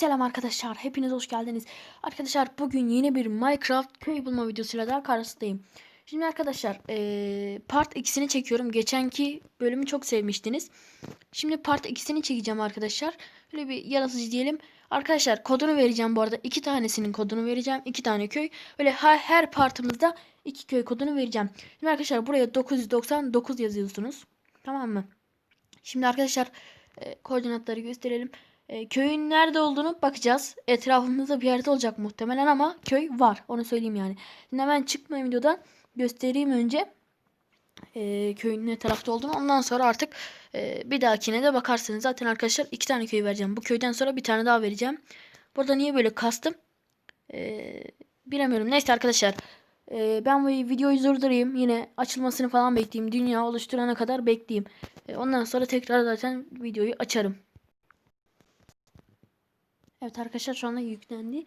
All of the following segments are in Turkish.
Selam arkadaşlar, hepiniz hoş geldiniz. Arkadaşlar bugün yeni bir Minecraft köy bulma videosuyla daha karşınızdayım. Şimdi arkadaşlar eee, part 2'sini çekiyorum. Geçenki bölümü çok sevmiştiniz. Şimdi part 2'sini çekeceğim arkadaşlar. Böyle bir yaratıcı diyelim. Arkadaşlar kodunu vereceğim bu arada. iki tanesinin kodunu vereceğim. iki tane köy. Böyle her, her partımızda iki köy kodunu vereceğim. Şimdi arkadaşlar buraya 999 yazıyorsunuz. Tamam mı? Şimdi arkadaşlar e, koordinatları gösterelim. E, köyün nerede olduğunu bakacağız. Etrafımızda bir yerde olacak muhtemelen ama köy var. Onu söyleyeyim yani. Şimdi hemen çıkmayayım videodan göstereyim önce e, köyün ne tarafta olduğunu. Ondan sonra artık e, bir dahakine de bakarsınız. Zaten arkadaşlar iki tane köy vereceğim. Bu köyden sonra bir tane daha vereceğim. Burada niye böyle kastım? E, bilemiyorum. Neyse arkadaşlar. e, ben bu videoyu durdurayım. Yine açılmasını falan bekleyeyim. Dünya oluşturana kadar bekleyeyim. E, ondan sonra tekrar zaten videoyu açarım. Evet arkadaşlar şu anda yüklendi.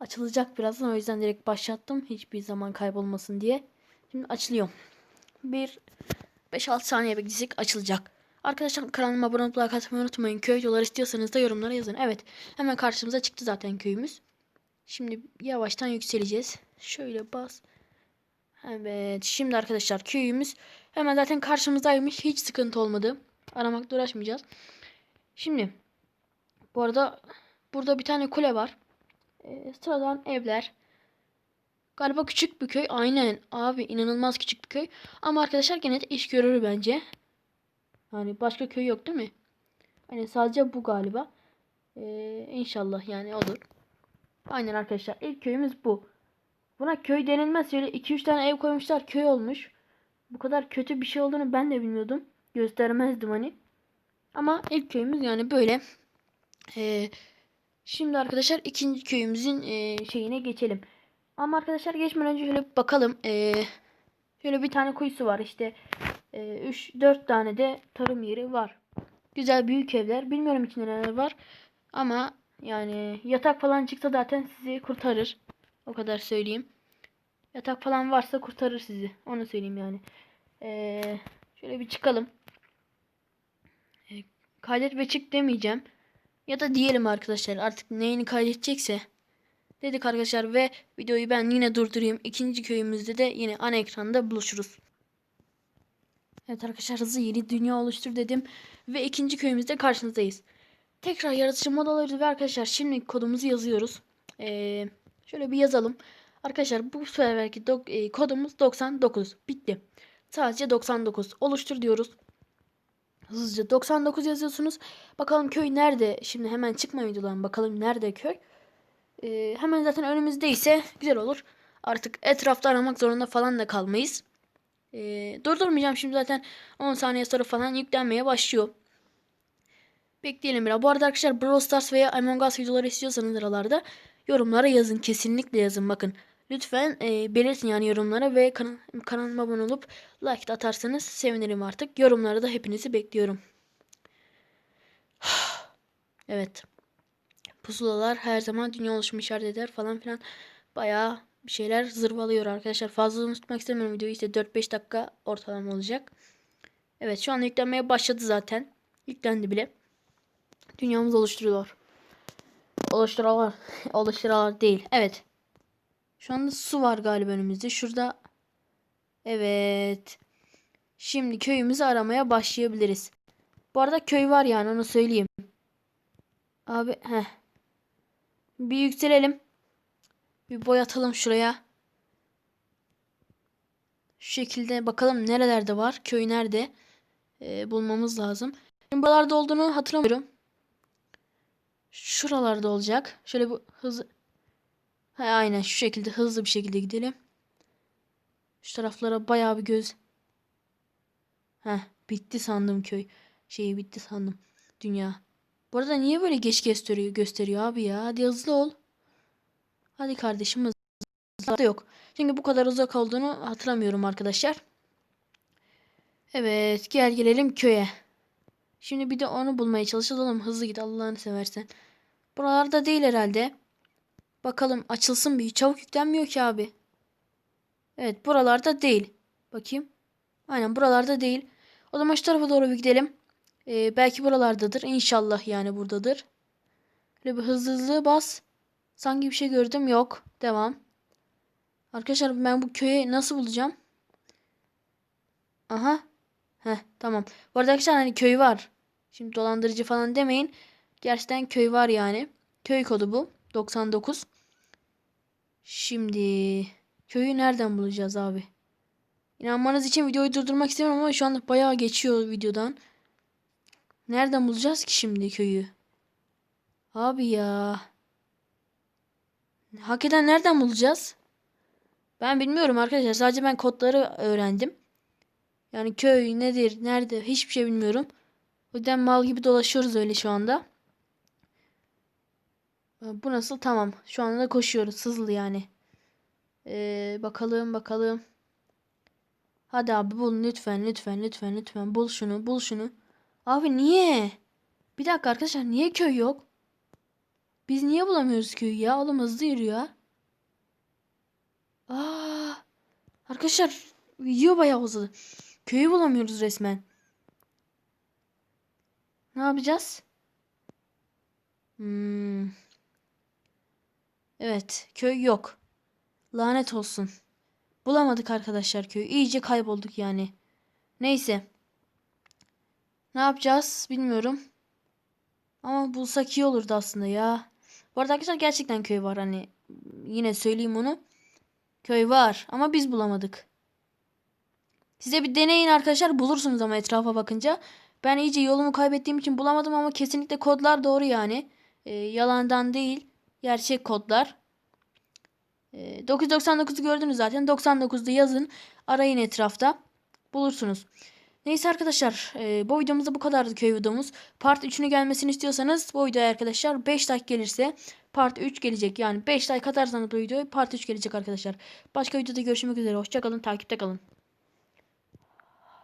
Açılacak birazdan o yüzden direkt başlattım. Hiçbir zaman kaybolmasın diye. Şimdi açılıyor. Bir 5-6 saniye bekleyecek açılacak. Arkadaşlar kanalıma abone olup like atmayı unutmayın. Köy videoları istiyorsanız da yorumlara yazın. Evet hemen karşımıza çıktı zaten köyümüz. Şimdi yavaştan yükseleceğiz. Şöyle bas. Evet şimdi arkadaşlar köyümüz hemen zaten karşımızdaymış. Hiç sıkıntı olmadı. Aramakla uğraşmayacağız. Şimdi bu arada burada bir tane kule var. Ee, sıradan evler. Galiba küçük bir köy. Aynen abi inanılmaz küçük bir köy. Ama arkadaşlar gene de iş görür bence. Yani başka köy yok değil mi? Hani sadece bu galiba. Ee, inşallah yani olur. Aynen arkadaşlar ilk köyümüz bu. Buna köy denilmez. Şöyle 2-3 tane ev koymuşlar köy olmuş. Bu kadar kötü bir şey olduğunu ben de bilmiyordum. Göstermezdim hani. Ama ilk köyümüz yani böyle. Ee, şimdi arkadaşlar ikinci köyümüzün e, şeyine geçelim. Ama arkadaşlar geçmeden önce şöyle bakalım. Ee, şöyle bir tane kuyusu var işte. 3-4 tane de tarım yeri var. Güzel büyük evler. Bilmiyorum içinde neler var. Ama yani yatak falan çıksa zaten sizi kurtarır. O kadar söyleyeyim. Yatak falan varsa kurtarır sizi. Onu söyleyeyim yani. Ee, şöyle bir çıkalım. Ee, kaydet ve çık demeyeceğim. Ya da diyelim arkadaşlar artık neyini kaydedecekse. Dedik arkadaşlar ve videoyu ben yine durdurayım. İkinci köyümüzde de yine ana ekranda buluşuruz. Evet arkadaşlar hızlı yeni dünya oluştur dedim. Ve ikinci köyümüzde karşınızdayız. Tekrar yaratıcı mod alıyoruz ve arkadaşlar şimdi kodumuzu yazıyoruz. Ee, şöyle bir yazalım. Arkadaşlar bu seferki e, kodumuz 99. Bitti. Sadece 99. Oluştur diyoruz. Hızlıca 99 yazıyorsunuz. Bakalım köy nerede? Şimdi hemen çıkma videodan bakalım nerede köy. Ee, hemen zaten önümüzdeyse güzel olur. Artık etrafta aramak zorunda falan da kalmayız. Ee, durdurmayacağım şimdi zaten 10 saniye sonra falan yüklenmeye başlıyor. Bekleyelim biraz. Bu arada arkadaşlar Brawl Stars veya Among Us videoları istiyorsanız aralarda yorumlara yazın. Kesinlikle yazın bakın. Lütfen e, belirtin yani yorumlara ve kan kanalıma abone olup like de atarsanız sevinirim artık. Yorumlara da hepinizi bekliyorum. evet. Pusulalar her zaman dünya oluşumu işaret eder falan filan. Bayağı bir şeyler zırvalıyor arkadaşlar. Fazla uzun tutmak istemiyorum videoyu. İşte 4-5 dakika ortalama olacak. Evet şu an yüklenmeye başladı zaten. Yüklendi bile. Dünyamız oluşturuyor. Oluşturalar. Oluşturalar değil. Evet. Şu anda su var galiba önümüzde. Şurada. Evet. Şimdi köyümüzü aramaya başlayabiliriz. Bu arada köy var yani onu söyleyeyim. Abi heh. Bir yükselelim. Bir boyatalım şuraya. Şu şekilde bakalım nerelerde var. Köy nerede? Ee, bulmamız lazım. Şimdi buralarda olduğunu hatırlamıyorum. Şuralarda olacak. Şöyle bu hızlı. Ha, aynen şu şekilde hızlı bir şekilde gidelim. Şu taraflara bayağı bir göz. Heh bitti sandım köy. Şeyi bitti sandım. Dünya. Bu arada niye böyle geç gösteriyor, gösteriyor abi ya? Hadi hızlı ol. Hadi kardeşim hızlı. Da yok. Çünkü bu kadar uzak olduğunu hatırlamıyorum arkadaşlar. Evet gel gelelim köye. Şimdi bir de onu bulmaya çalışalım. Hızlı git Allah'ını seversen. Buralarda değil herhalde. Bakalım açılsın bir. Çabuk yüklenmiyor ki abi. Evet buralarda değil. Bakayım. Aynen buralarda değil. O zaman şu tarafa doğru bir gidelim. Ee, belki buralardadır. İnşallah yani buradadır. Şöyle bir hızlı hızlı bas. Sanki bir şey gördüm. Yok. Devam. Arkadaşlar ben bu köyü nasıl bulacağım? Aha. Heh tamam. Bu arada arkadaşlar hani köy var. Şimdi dolandırıcı falan demeyin. Gerçekten köy var yani. Köy kodu bu. 99. Şimdi köyü nereden bulacağız abi? İnanmanız için videoyu durdurmak istemiyorum ama şu anda bayağı geçiyor videodan. Nereden bulacağız ki şimdi köyü? Abi ya. Hakikaten nereden bulacağız? Ben bilmiyorum arkadaşlar. Sadece ben kodları öğrendim. Yani köy nedir, nerede hiçbir şey bilmiyorum. O yüzden mal gibi dolaşıyoruz öyle şu anda. Bu nasıl? Tamam. Şu anda koşuyoruz. Hızlı yani. Ee, bakalım bakalım. Hadi abi bul lütfen lütfen lütfen lütfen. Bul şunu bul şunu. Abi niye? Bir dakika arkadaşlar niye köy yok? Biz niye bulamıyoruz köyü ya? Oğlum hızlı yürü ya. Aa, arkadaşlar video bayağı uzadı. Köyü bulamıyoruz resmen. Ne yapacağız? Hmm. Evet, köy yok. Lanet olsun. Bulamadık arkadaşlar köyü. İyice kaybolduk yani. Neyse. Ne yapacağız bilmiyorum. Ama bulsak iyi olurdu aslında ya. Bu arada arkadaşlar gerçekten köy var hani. Yine söyleyeyim onu. Köy var ama biz bulamadık. Size bir deneyin arkadaşlar bulursunuz ama etrafa bakınca. Ben iyice yolumu kaybettiğim için bulamadım ama kesinlikle kodlar doğru yani. Ee, yalandan değil. Gerçek kodlar. Ee, 999'u gördünüz zaten. 99'da yazın. Arayın etrafta. Bulursunuz. Neyse arkadaşlar e, bu videomuzda bu kadardı köy videomuz. Part 3'ünü gelmesini istiyorsanız bu videoya arkadaşlar 5 like gelirse part 3 gelecek. Yani 5 like atarsanız bu videoya part 3 gelecek arkadaşlar. Başka videoda görüşmek üzere. Hoşçakalın. Takipte kalın.